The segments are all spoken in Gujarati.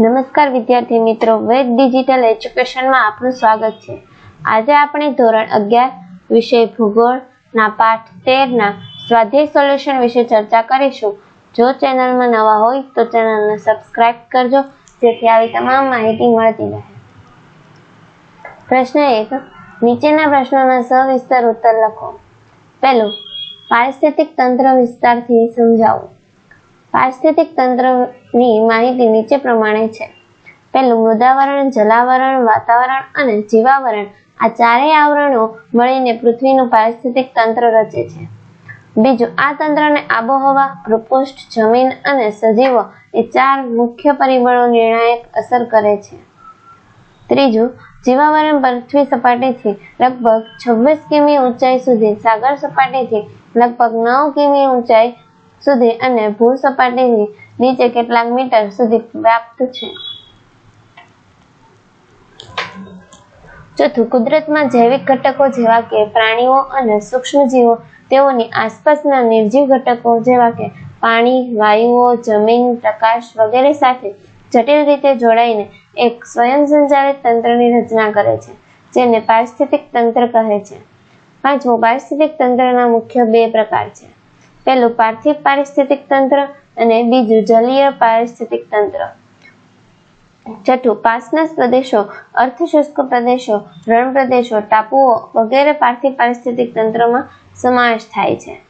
નમસ્કાર વિદ્યાર્થી મિત્રો, વેદ ડિજિટલ એજ્યુકેશનમાં આપનું સ્વાગત છે. આજે આપણે ધોરણ અગિયાર, વિષય ભૂગોળના પાઠ તેરના સ્વાધ્યાય સોલ્યુશન વિશે ચર્ચા કરીશું. જો ચેનલમાં નવા હોય તો ચેનલને સબસ્ક્રાઇબ કરજો, જેથી આવી તમામ માહિતી મળતી રહે. પ્રશ્ન એક, નીચેના પ્રશ્નોના સવિસ્તર ઉત્તર લખો. પહેલું, પારિસ્થિતિક તંત્ર વિસ્તારથી સમજાવો. પારિસ્થિતિક તંત્રની માહિતી નીચે પ્રમાણે છે. પહેલું, મૃદાવરણ, જલાવરણ, વાતાવરણ અને જીવાવરણ. આ ચારેય આવરણો મળીને પૃથ્વીનું પારિસ્થિતિક તંત્ર રચે છે. બીજું, આ તંત્રને આબોહવા ભૂપૃષ્ઠ જમીન અને સજીવો એ ચાર મુખ્ય પરિબળો નિર્ણાયક અસર કરે છે. ત્રીજું, જીવાવરણ પૃથ્વી સપાટીથી લગભગ છવ્વીસ કિમી ઊંચાઈ સુધી, સાગર સપાટીથી લગભગ નવ કિમી ઊંચાઈ સુધી અને ભૂ સપાટીની નીચે કેટલાક મીટર સુધી વ્યાપ્ત છે. ચોથું, કુદરતમાં જૈવિક ઘટકો જેવા કે પ્રાણીઓ અને સૂક્ષ્મજીવો, તેઓની આસપાસના નિર્જીવ ઘટકો જેવા કે પાણી, વાયુઓ, જમીન, પ્રકાશ વગેરે સાથે જટિલ રીતે જોડાઈને એક સ્વયં સંચાલિત તંત્રની રચના કરે છે, જેને પારિસ્થિતિક તંત્ર કહે છે. પાંચમું, પારિસ્થિતિક તંત્રના મુખ્ય બે પ્રકાર છે. પહેલું પાર્થિવ પારિસ્થિતિક તંત્ર અને બીજું જલીય પારિસ્થિતિક તંત્ર. છઠ્ઠું પાસના પ્રદેશો, અર્થશુષ્ક પ્રદેશો, રણ પ્રદેશો, ટાપુઓ વગેરે પાર્થિવ પારિસ્થિતિક તંત્રમાં સમાવેશ થાય છે.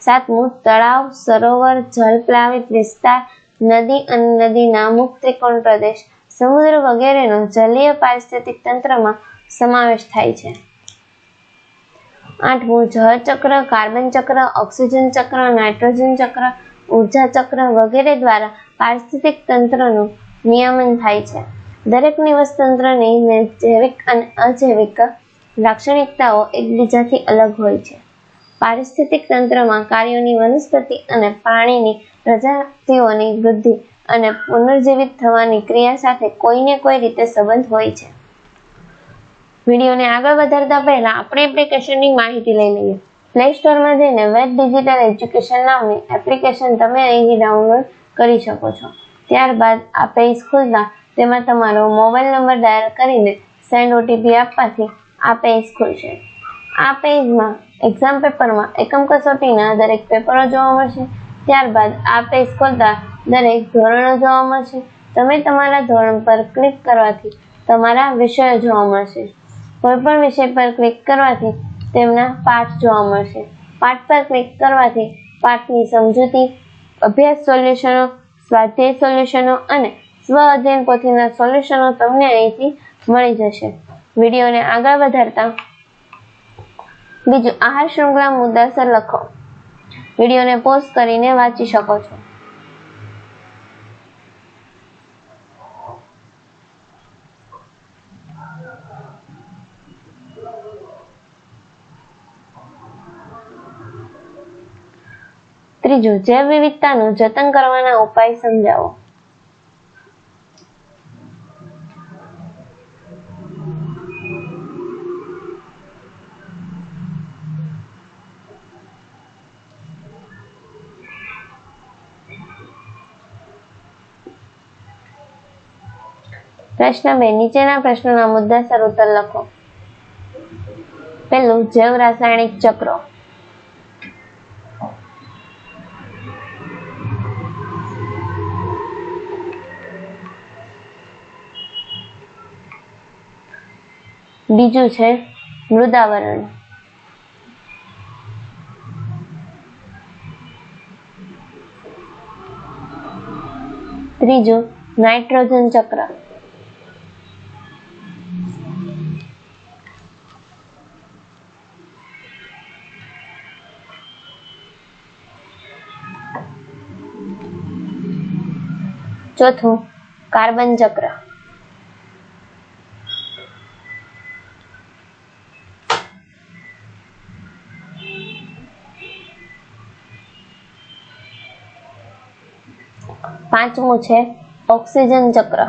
સાતમું, તળાવ, સરોવર જલપ્લાવિત વિસ્તાર, નદી અને નદીના મુખ ત્રિકોણ પ્રદેશ, સમુદ્ર વગેરેનો જલીય પારિસ્થિતિક તંત્રમાં સમાવેશ થાય છે. આઠમું જળ ચક્ર, કાર્બન ચક્ર, ઓક્સિજન ચક્ર, નાઇટ્રોજન ચક્ર, ઊર્જા ચક્ર વગેરે દ્વારા પારિસ્થિતિક તંત્રનું નિયમન થાય છે. દરેક નિવસતંત્રની જૈવિક અને અજૈવિક લાક્ષણિકતાઓ એકબીજાથી અલગ હોય છે. પારિસ્થિતિક તંત્રમાં કાર્યોની વનસ્પતિ અને પ્રાણીની પ્રજાતિઓની વૃદ્ધિ અને પુનર્જીવિત થવાની ક્રિયા સાથે કોઈને કોઈ રીતે સંબંધ હોય છે. વિડીયોને આગળ વધારતા પહેલા આપણે એપ્લિકેશનની માહિતી લઈ લઈએ. પ્લે સ્ટોરમાં જઈને વેબ ડિજિટલ એજ્યુકેશન નામની એપ્લિકેશન તમે અહીંથી ડાઉનલોડ કરી શકો છો. ત્યારબાદ આ પેજ ખુલતા તેમાં તમારો મોબાઈલ નંબર ડાયલ કરીને સેન્ડ ઓટીપી આપવાથી આ પેજ ખુલશે. આ પેજમાં એક્ઝામ પેપરમાં એકમ કસોટીના દરેક પેપરો જોવા મળશે. ત્યારબાદ આ પેજ ખોલતા દરેક ધોરણો જોવા મળશે. તમે તમારા ધોરણ પર ક્લિક કરવાથી તમારા વિષયો જોવા મળશે. કોઈપણ વિષય પર ક્લિક કરવાથી તેમના પાઠ જોવા મળશે. પાઠ પર ક્લિક કરવાથી પાઠની સમજૂતી, અભ્યાસ સોલ્યુશનો, સ્વાધ્યાય સોલ્યુશનો અને સ્વ અધ્યયન પોથીના સોલ્યુશનો તમને અહીંથી મળી જશે. વિડીયોને આગળ વધારતા બીજું આહાર શૃંખલા મુદ્દાસર લખો. વિડીયોને પોઝ કરીને વાંચી શકો છો. ત્રીજું જૈવ વિવિધતાનું જતન કરવાના ઉપાય સમજાવો. પ્રશ્ન બે, નીચેના પ્રશ્નોના મુદ્દાસર ઉત્તર લખો. પહેલું જૈવ રાસાયણિક ચક્રો. બીજું છે મૃદાવરણ. ત્રીજું નાઇટ્રોજન ચક્ર. ચોથું કાર્બન ચક્ર. પાંચમું છે, ઓક્સિજન ચક્ર.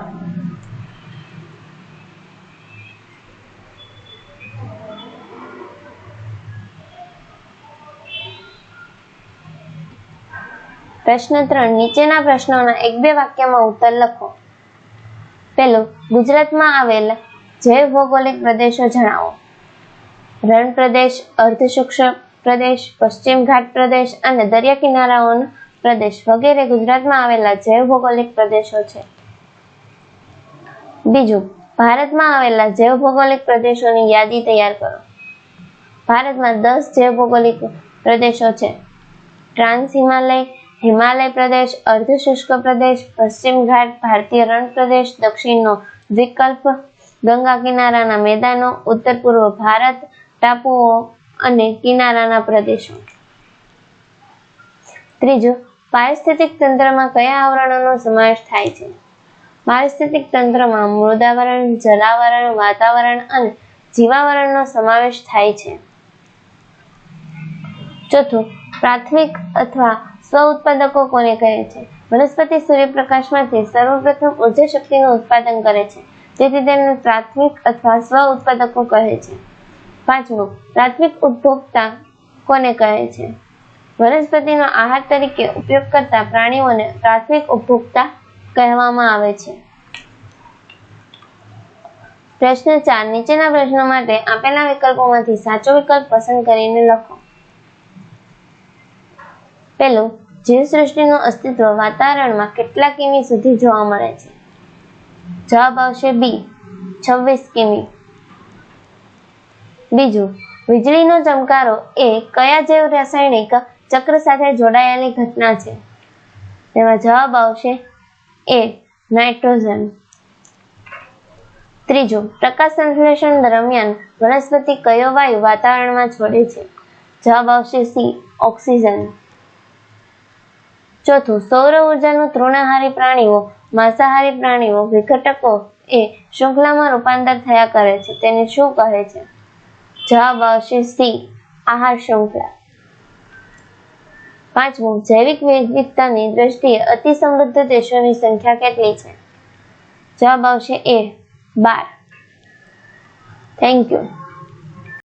પ્રશ્ન ત્રણ, નીચેના પ્રશ્નોના એક બે વાક્યમાં ઉત્તર લખો. પેલું ગુજરાતમાં આવેલા જૈવ ભૌગોલિક પ્રદેશો જણાવો. રણ પ્રદેશ અર્ધશુષ્ક પ્રદેશ, પશ્ચિમ ઘાટ પ્રદેશ અને દરિયા કિનારાઓનો પ્રદેશ વગેરે ગુજરાતમાં આવેલા જૈવ ભૌગોલિક પ્રદેશો છે. બીજું, ભારતમાં આવેલા જૈવ ભૌગોલિક પ્રદેશોની યાદી તૈયાર કરો. ભારતમાં દસ જૈવ ભૌગોલિક પ્રદેશો છે. ટ્રાન્સ હિમાલય હિમાલય પ્રદેશ, અર્ધશુષ્ક પ્રદેશ, પશ્ચિમ ઘાટ, ભારતીય રણ પ્રદેશ, દક્ષિણનો વિકલ્પ ગંગા કિનારાના મેદાનો, ઉત્તર પૂર્વ ભારત, ટાપુઓ અને કિનારાના પ્રદેશો. ત્રીજું પારિસ્થિતિક તંત્રમાં કયા આવરણોનો સમાવેશ થાય છે? પારિસ્થિતિક તંત્રમાં મૃદાવરણ, જલાવરણ, વાતાવરણ અને જીવાવરણનો સમાવેશ થાય છે. ચોથું, પ્રાથમિક અથવા સ્વ ઉત્પાદકો કોને કહે છે? વનસ્પતિ સૂર્યપ્રકાશમાંથી સર્વપ્રથમ ઊર્જા શક્તિનું ઉત્પાદન કરે છે. તેથી તેને પ્રાથમિક અથવા સ્વ ઉત્પાદકો કહે છે. પાંચમું, પ્રાથમિક ઉપભોક્તા કોને કહે છે? વનસ્પતિનો આહાર તરીકે ઉપયોગ કરતા પ્રાણીઓને પ્રાથમિક ઉપભોક્તા કહેવામાં આવે છે. પ્રશ્ન ચાર, નીચેના પ્રશ્નો માટે આપેલા વિકલ્પોમાંથી સાચો વિકલ્પ પસંદ કરીને લખો. પેલું જીવસૃષ્ટિનું અસ્તિત્વ વાતાવરણમાં કેટલા કિમી સુધી જોવા મળે છે? જવાબ આવશે બી છવ્વીસ કિમી. બીજું, વીજળીનો ચમકારો એ કયા જૈવ રાસાયણિક ચક્ર સાથે જોડાયેલી ઘટના છે. તેમાં જવાબ આવશે એ, નાઇટ્રોજન. ત્રીજું, પ્રકાશ સંશ્લેષણ દરમિયાન વનસ્પતિ કયો વાયુ વાતાવરણમાં છોડે છે? જવાબ આવશે સી, ઓક્સિજન. ચોથું, સૌર ઉર્જાનું તૃણાહારી પ્રાણીઓ, માંસાહારી પ્રાણીઓ, વિઘટકો એ શૃંખલામાં રૂપાંતર થયા કરે છે. તેને શું કહે છે? જવાબ આવશે સી, આહાર શૃંખલા. પાંચમું, જૈવિક વિવિધતાની દ્રષ્ટિએ અતિ સમૃદ્ધ દેશોની સંખ્યા કેટલી છે? જવાબ આવશે એ બાર. Thank you